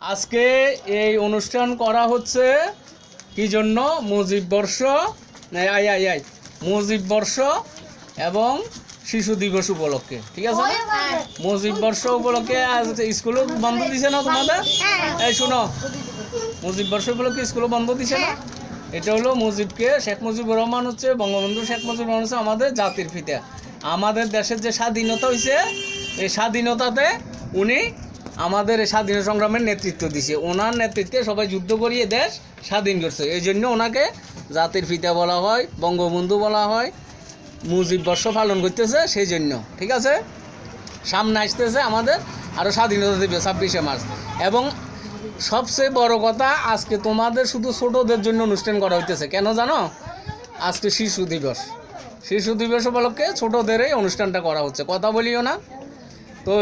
আজকে এই অনুষ্ঠান করা হচ্ছে কি জন্য? মুজিব বর্ষ আই আই আই মুজিব বর্ষ এবং শিশু দিবস উপলক্ষে ঠিক আছে মুজিব বর্ষ উপলক্ষে আজ স্কুল বন্ধ দিছে না তোমাদের? এই শোনো মুজিব বর্ষ উপলক্ষে স্কুল বন্ধ দিছে না? এটা হলো মুজিবকে শেখ মুজিবুর রহমান হচ্ছে বঙ্গবন্ধু শেখ মুজিবুর রহমান হচ্ছে আমাদের জাতির পিতা। আমাদের দেশের যে স্বাধীনতা হয়েছে এই স্বাধীনতাতে উনি আমাদের এই স্বাধীনতা সংগ্রামের নেতৃত্ব দিছে। ওনার নেতৃত্বে সবাই যুদ্ধ করিয়ে দেশ স্বাধীন করছে। এই জন্য ওনাকে জাতির পিতা বলা হয়, বঙ্গবন্ধু বলা হয়, মুজিব বর্ষ পালন করতেছে সেই জন্য। ঠিক আছে? সামনে আসতেছে আমাদের আরও স্বাধীনতা দেবে ছাব্বিশে মার্চ। এবং সবচেয়ে বড় কথা, আজকে তোমাদের শুধু ছোটদের জন্য অনুষ্ঠান করা হইতেছে। কেন জানো? আজকে শিশু দিবস। শিশু দিবস উপলক্ষে ছোটদের এই অনুষ্ঠানটা করা হচ্ছে। কথা বলিও না। তো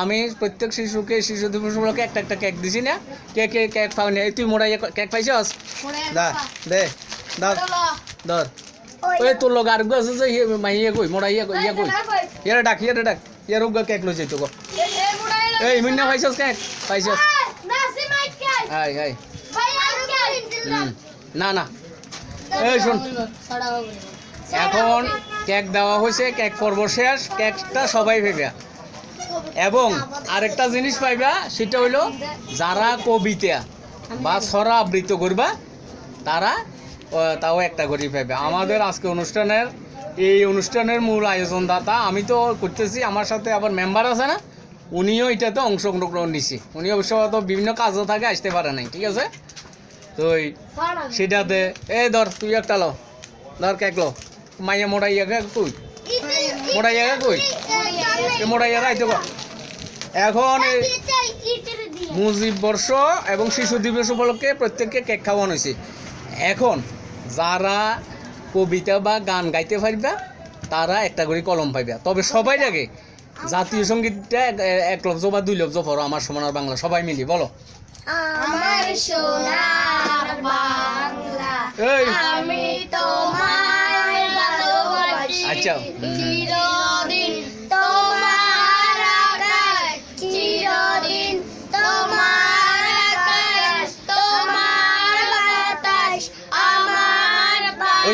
আমি প্রত্যেক শিশুকে শিশু দিবস উপলক্ষে একটা একটা কেক দিছি না। কে কে কেক পাওনি এই তুই মোড়াইয়া কেক পাইছস? দা দে দা। ধর ওই তোর লোক আর আছে যে ইয়ে মাইয়া কই মোড়াইয়া কই ইয়া কই? ইয়ারে ডাক ইয়ারে ডাক ইয়ার উগা কেক লই যাইতো গো। এই মিন্না পাইছস কেক পাইছস? হাই হাই না না। এই শোন। এখন কেক দেওয়া হয়েছে কেক পর্ব শেষ কেকটা সবাই পাইবা এবং আরেকটা জিনিস পাইবা সেটা হইল যারা কবিতা বা ছড়া আবৃত্ত করবা তারা তাও একটা করে পাইবে। আমাদের আজকে অনুষ্ঠানের এই অনুষ্ঠানের মূল আয়োজন দাতা আমি তো করতেছি আমার সাথে আবার মেম্বার আছে না উনিও এটাতে অংশগ্রহণ নিছি। উনি অবশ্য তো বিভিন্ন কাজও থাকে আসতে পারে নাই ঠিক আছে? তো সেটাতে এই ধর তুই একটা লো। ধর কেক লো। মাইয়া মোড়া ইয়াকে তুই মোড়া ইয়াকে কই? এ মোড়া ইয়াকে আইতে কর। এখন মুজিব বর্ষ এবং শিশু দিবস উপলক্ষে প্রত্যেককে কেক খাওয়ানো হয়েছে। এখন যারা কবিতা বা গান গাইতে পারবা তারা একটা করে কলম পাইবা। তবে সবাই আগে জাতীয় সঙ্গীতটা এক- লব্জ বা দুই লব্জ পড়ো আমার সমানার বাংলা সবাই মিলি বলো। আমার সোনার বাংলা আমি তোমায় ভালোবাসি। আচ্ছা,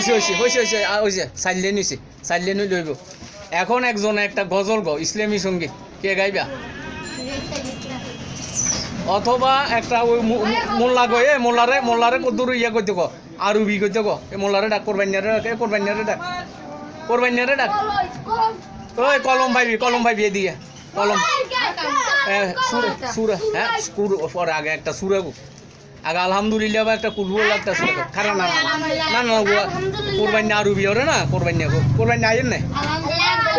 হয়েছে হয়েছে হয়েছে হয়েছে হয়েছে লইব। এখন একজন একটা গজল গো ইসলামী সংগীত, কে গাইবা? অথবা একটা ওই মোল্লা গো এ, মোল্লারে মোল্লারে কদ্দুর ইয়া করতে কো আরবি করতে কো এ, মোল্লারে ডাক, কোরবানিয়ারে ডাক, এ, কোরবানিয়ারে ডাক কোরবানিয়ারে ডাক। ওই কলম ভাইবি কলম ভাইবি এদিকে, কলম। সুরে সুরে হ্যাঁ সুর আগে একটা সুরে গো আগে আলহামদুলিল্লাহ বা একটা কুলবুল একটা সুরে খারাপ না। না না না না কোরবানি আরবি ওরে না কোরবানি গো কোরবানি আইন নাই?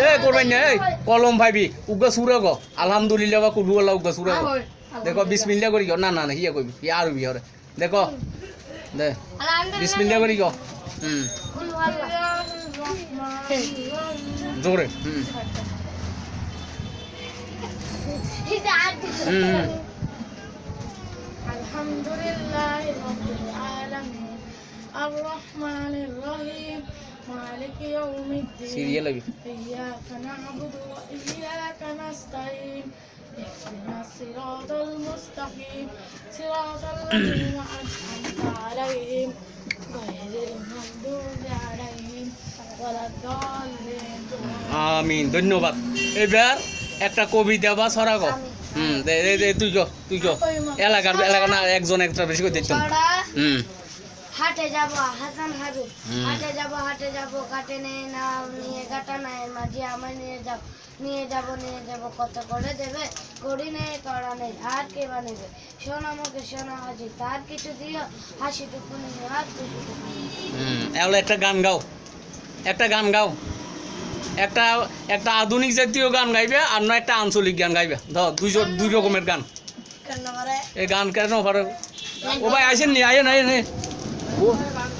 এ কোরবানি এই কলম ভাইবি উগা সুরে গো আলহামদুলিল্লাহ বা কুলবুল উগা সুরে গো দেখো বিসমিল্লা করি গো না না না হিয়া কইবি হিয়া আরবি ওরে। দেখো দে বিসমিল্লা করি গো হুম। জোরে হুম। হুম। الحمد لله رب العالمين الرحمن الرحيم مالك يوم الدين সিরিয়াল হইবি إياك نعبد وإياك نستعين اهدنا الصراط المستقيم صراط الذين أنعمت عليهم غير المغضوب عليهم ولا الضالين আমিন ধন্যবাদ এবার একটা কবিতা বা ছড়া গো হুম দে দে দে তুই গো তুই গো এলাকার এলাকা না একজন একটা বেশি করে দিতাম হুম। হাটে যাব হাসান হাবিব হাটে যাব হাটে যাব কাটে নিয়ে নাও নিয়ে কাটা নাই মাঝি আমায় নিয়ে যাও নিয়ে যাব নিয়ে যাব কত করে দেবে? করি নেই করা নেই আর কে বানিবে? শোনা মুখে শোনা হাজি তার কিছু দিও হাসিটুকু নিয়ে আর একটা গান গাও। একটা গান গাও। একটা একটা আধুনিক জাতীয় গান গাইবে আর না একটা আঞ্চলিক গান গাইবে। ধর দুই দুই রকমের গান। এই গান কেন পারে ও ভাই আসেন নি আয়েন আয়েন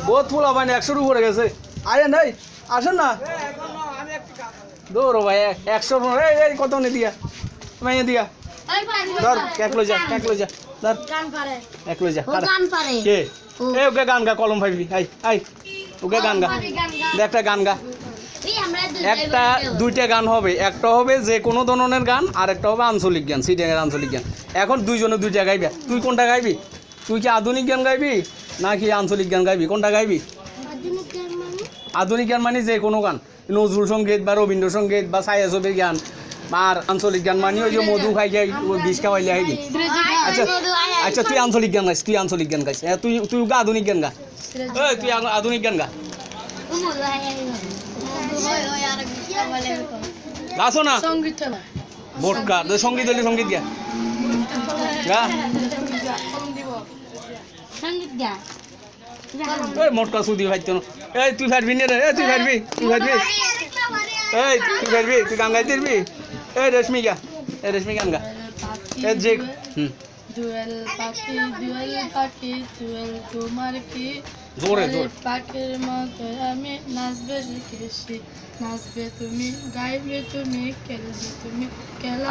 বহুত ফুল আবান একশোর উপরে গেছে। আয়েন ভাই আসেন না। দৌড়ো ভাই একশো এই এই কত নে দিয়া? মাইয়া দিয়া। ধর এক লই যা এক লই যা। ধর গান পারে এক লই যা কে? এ ওকে গান গা কলম ভাইবি আই আই ওকে গান গা। গান গা। দে একটা গান গা। একটা দুইটা গান হবে। একটা হবে যে কোনো ধরনের গান আর একটা হবে আঞ্চলিক গান সিটিংয়ের আঞ্চলিক গান। এখন দুইজনে দুইটা গাইবে। তুই কোনটা গাইবি? তুই কি আধুনিক গান গাইবি নাকি আঞ্চলিক গান গাইবি? কোনটা গাইবি? আধুনিক গান মানে? যে কোনো গান। নজরুল সংগীত বা রবীন্দ্রসঙ্গীত বা ছায়া ছবির গান আর আঞ্চলিক গান মানে ওই যে মধু খাই খাই বিষ খাওয়াইলে আইবি আচ্ছা আচ্ছা তুই আঞ্চলিক গান গাইস তুই আঞ্চলিক গান হ্যাঁ, তুই তুই আধুনিক গান গা। তুই আধুনিক গান গা। গাছো না। সংগীত ভোটকা তো সংগীত। হলে সংগীত গা। গা সংগীত গা। এই মোটকা সুদি ভাইতো না। এই তুই ফারবি না রে। এই তুই ফারবি তুই ফারবি এই তুই ফারবি তুই গান গাইতে পারবি? এই রেশমি গা। এই রেশমি গান গা। এই যে হুম। দুয়েল পাখি দুয়েল পাখি দুয়েল তোমার কি? জোরে জোরে। পাখির মতো আমি নাচবে শিখেছি নাচবে তুমি গাইবে তুমি খেলবে তুমি খেলা।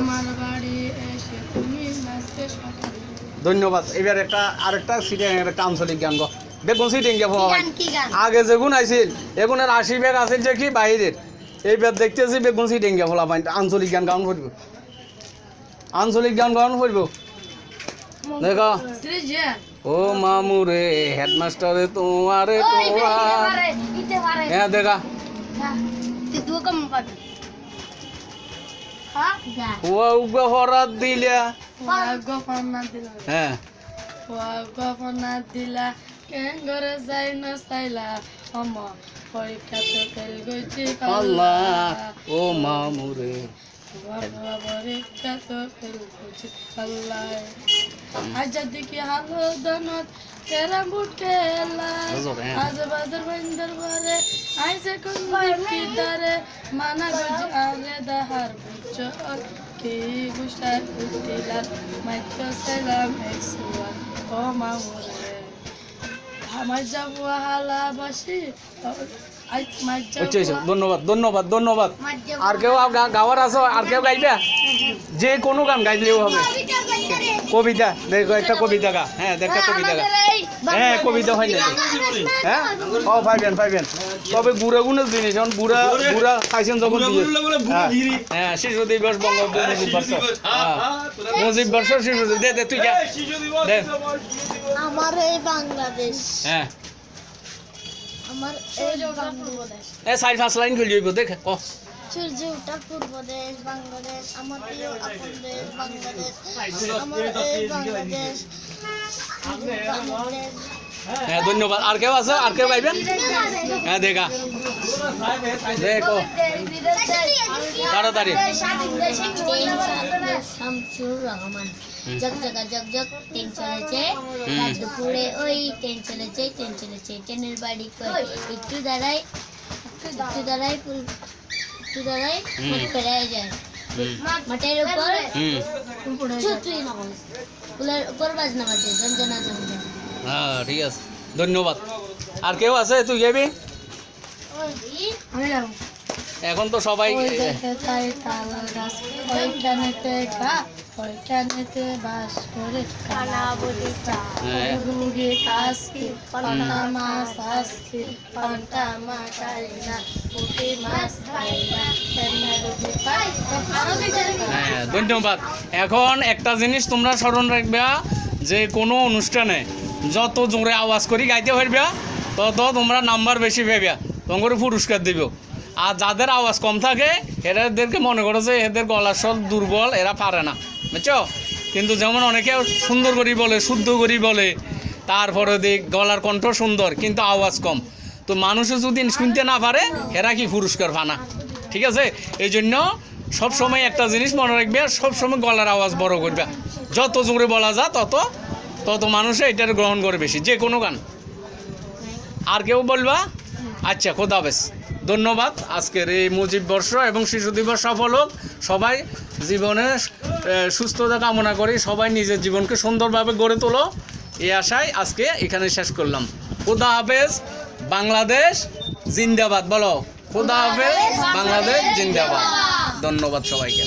আমার বাড়ি এসে তুমি নাচবে সকালে ধন্যবাদ। এবার একটা আরেকটা সিটিং একটা আঞ্চলিক গান গো। বেগুন সিটিং গে ভাই? কি গান? আগে যেগুন আইছিল এগুনের আশি ব্যাগ আছিল যে কি বাইরের এইবার দেখতেছি বেগুন সিটিং গে ফলা পাইন আঞ্চলিক গান গান করব আঞ্চলিক গান গান করব দেখো ও মামুরে হেডমাস্টারে তোমারে তোমার হ্যাঁ দেখা কম পাবি হ্যাঁ যা ও উগা হরাত দিলা হ্যাঁ গফনা দিলা কেন ঘরে যাই না চাইলা অম পরীক্ষাতে ফেল গেছি আল্লাহ ও পরীক্ষা তো ফেল গেছি আল্লাহ মানা ধন্যবাদ ধন্যবাদ ধন্যবাদ। আর কেউ গাওয়ার আছো, আর কেউ গাইবে? যে কোনো গান গাইলেও হবে। কবিতা। দেখো একটা কবিতা গা। হ্যাঁ দেখ একটা কবিতা গা। হ্যাঁ কবিতা হয় না হ্যাঁ? ও পাইবেন পাইবেন। তবে বুড়া গুণের জিনিস এখন বুড়া বুড়া খাইছেন যখন হ্যাঁ, হ্যাঁ শিশু দিবস বঙ্গবন্ধু মুজিব বর্ষ। হ্যাঁ। মুজিব বর্ষ শিশু দে দে তুই দে। আমার এই বাংলাদেশ। হ্যাঁ। আমার এই বাংলাদেশ। এ চাৰি পাঁচ লাইন খুলি দেখ ক। সূর্য ওঠা পূর্ব দেশ বাংলাদেশ আমার প্রিয় আপন দেশ বাংলাদেশ আমার এই বাংলাদেশ। বাংলাদেশ। হ্যাঁ ধন্যবাদ। আর কেউ আছে? আর কেউ পাইবেন হ্যাঁ দেখা। দে ক তাড়াতাড়ি। শামসুর রহমান জগ জগা জগ জগ ট্রেন চলেছে দুপুরে ওই ট্রেন চলেছে ট্রেন চলেছে ট্রেনের বাড়ি কই একটু দাঁড়াই একটু দাঁড়াই যায়। উপর নামাজ। ফুলের উপর বাজনা বাজে হ্যাঁ ঠিক আছে। ধন্যবাদ। আর কেউ আছে? তুই যাবি? এখন তো সবাই বাস করে কানা হ্যাঁ। মাছ পান্তা মাছ আইনা। হ্যাঁ ধন্যবাদ। এখন একটা জিনিস তোমরা স্মরণ রাখবে, যে কোনো অনুষ্ঠানে যত জোরে আওয়াজ করি গাইতে পারবে, তত তোমরা নাম্বার বেশি পাবে তোমাকে পুরস্কার দিব। আর যাদের আওয়াজ কম থাকে এরাদেরকে মনে করো যে এদের গলার স্বর দুর্বল, এরা পারে না। বুঝছ? কিন্তু যেমন অনেকে সুন্দর করি বলে, শুদ্ধ করি বলে, তারপরে দেখ, গলার কণ্ঠ সুন্দর, কিন্তু আওয়াজ কম। তো মানুষও যদি শুনতে না পারে, এরা কি পুরস্কার পানা ঠিক আছে? এই জন্য সবসময় একটা জিনিস মনে রাখবে সব সময় গলার আওয়াজ বড় করবে। যত জোরে বলা যা তত তত মানুষে এটার গ্রহণ করে বেশি, যে কোনো গান। আর কেউ বলবা? আচ্ছা খোদা হাফেজ। ধন্যবাদ। আজকের এই মুজিব বর্ষ এবং শিশু দিবস সফল হোক। সবাই জীবনে সুস্থতা কামনা করি। সবাই নিজের জীবনকে সুন্দরভাবে গড়ে তোলো। এই আশায় আজকে এখানে শেষ করলাম। খোদা হাফেজ। বাংলাদেশ জিন্দাবাদ বলো। খুদা হাফেজ বাংলাদেশ জিন্দাবাদ। ধন্যবাদ সবাইকে।